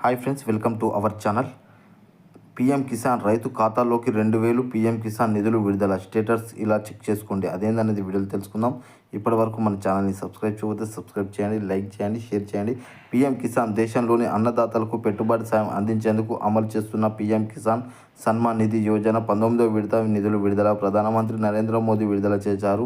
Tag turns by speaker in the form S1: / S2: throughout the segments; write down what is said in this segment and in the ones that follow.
S1: Hi friends welcome to our channel. PM Kisan రైతు ఖాతాలోకి రెండు వేలు పిఎం కిసాన్ నిధులు విడుదల స్టేటస్ ఇలా చెక్ చేసుకోండి. అదేందనేది వీడియోలు తెలుసుకుందాం. ఇప్పటి వరకు మన ఛానల్ని సబ్స్క్రైబ్ చేయకపోతే సబ్స్క్రైబ్ చేయండి లైక్ చేయండి షేర్ చేయండి. పిఎం కిసాన్ దేశంలోని అన్నదాతలకు పెట్టుబడి సాయం అందించేందుకు అమలు చేస్తున్న పిఎం కిసాన్ సన్మాన్ నిధి యోజన పంతొమ్మిదవ విడత నిధులు విడుదల ప్రధానమంత్రి నరేంద్ర మోదీ విడుదల చేశారు.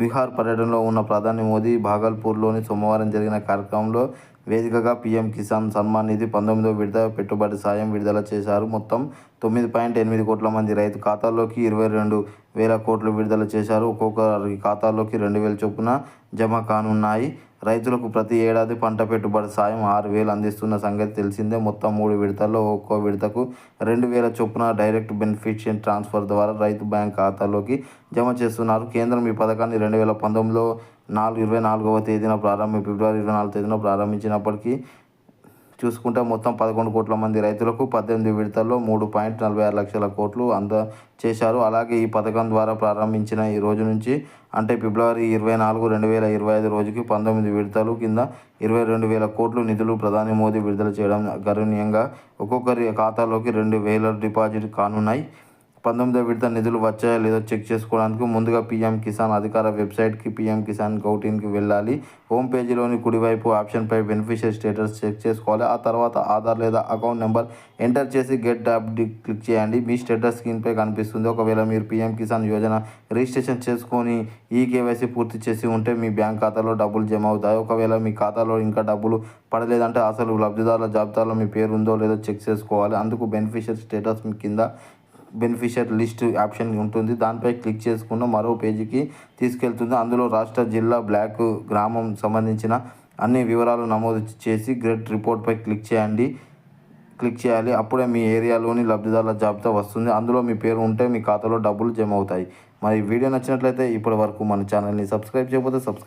S1: బీహార్ పర్యటనలో ఉన్న ప్రధాని మోదీ భాగల్పూర్లోని సోమవారం జరిగిన కార్యక్రమంలో వేదికగా పీఎం కిసాన్ సన్మాన్ నిధి పంతొమ్మిదో విడత పెట్టుబడి సాయం విడుదల చేశారు. మొత్తం తొమ్మిది పాయింట్ ఎనిమిది కోట్ల మంది రైతు ఖాతాల్లోకి ఇరవై రెండు వేల కోట్లు విడుదల చేశారు. ఒక్కొక్కరి ఖాతాల్లోకి రెండు వేల చొప్పున జమ కానున్నాయి. రైతులకు ప్రతి ఏడాది పంట పెట్టుబడి సాయం ఆరు వేలు అందిస్తున్న సంగతి తెలిసిందే. మొత్తం మూడు విడతల్లో ఒక్కో విడతకు రెండు వేల చొప్పున డైరెక్ట్ బెనిఫిషియన్ ట్రాన్స్ఫర్ ద్వారా రైతు బ్యాంక్ ఖాతాలోకి జమ చేస్తున్నారు. కేంద్రం ఈ పథకాన్ని రెండు వేల పంతొమ్మిదిలో నాలుగు ఇరవై నాలుగవ తేదీన ప్రారంభ ఫిబ్రవరి ఇరవై నాలుగు తేదీన ప్రారంభించినప్పటికీ చూసుకుంటే మొత్తం పదకొండు కోట్ల మంది రైతులకు పద్దెనిమిది విడతల్లో మూడు పాయింట్ నలభై ఆరు లక్షల కోట్లు అంద చేశారు అలాగే ఈ పథకం ద్వారా ప్రారంభించిన ఈ రోజు నుంచి అంటే ఫిబ్రవరి ఇరవై నాలుగు రెండు వేల ఇరవై ఐదు రోజుకి పంతొమ్మిది విడతలు కింద ఇరవై రెండు వేల కోట్లు నిధులు ప్రధాని మోదీ విడుదల చేయడం గణనీయంగా ఒక్కొక్కరి ఖాతాలోకి రెండు వేల డిపాజిట్ కానున్నాయి. పంతొమ్మిదో విడత నిధులు వచ్చాయో లేదో చెక్ చేసుకోవడానికి ముందుగా పీఎం కిసాన్ అధికార వెబ్సైట్కి పీఎం కిసాన్ గౌటిన్కి వెళ్ళాలి. హోమ్ పేజీలోని కుడివైపు ఆప్షన్పై బెనిఫిషియరీ స్టేటస్ చెక్ చేసుకోవాలి. ఆ తర్వాత ఆధార్ లేదా అకౌంట్ నెంబర్ ఎంటర్ చేసి గెట్ అప్డేట్ క్లిక్ చేయండి. మీ స్టేటస్ స్క్రీన్పై కనిపిస్తుంది. ఒకవేళ మీరు పీఎం కిసాన్ యోజన రిజిస్ట్రేషన్ చేసుకొని ఈ కేవైసీ పూర్తి చేసి ఉంటే మీ బ్యాంక్ ఖాతాలో డబ్బులు జమ అవుతాయి. ఒకవేళ మీ ఖాతాలో ఇంకా డబ్బులు పడలేదంటే అసలు లబ్ధిదారుల జాబితాలో మీ పేరు ఉందో లేదో చెక్ చేసుకోవాలి. అందుకు బెనిఫిషియరీ స్టేటస్ మీ కింద బెనిఫిషియర్ లిస్ట్ ఆప్షన్ ఉంటుంది. దానిపై క్లిక్ చేసుకున్న మరో పేజీకి తీసుకెళ్తుంది. అందులో రాష్ట్ర జిల్లా బ్లాక్ గ్రామం సంబంధించిన అన్ని వివరాలు నమోదు చేసి గ్రేట్ రిపోర్ట్పై క్లిక్ చేయండి. క్లిక్ చేయాలి. అప్పుడే మీ ఏరియాలోని లబ్ధిదారుల జాబితా వస్తుంది. అందులో మీ పేరు ఉంటే మీ ఖాతాలో డబ్బులు జమ అవుతాయి. మరి వీడియో నచ్చినట్లయితే ఇప్పటి వరకు మన ఛానల్ని సబ్స్క్రైబ్ చేయకపోతే సబ్స్క్రైబ్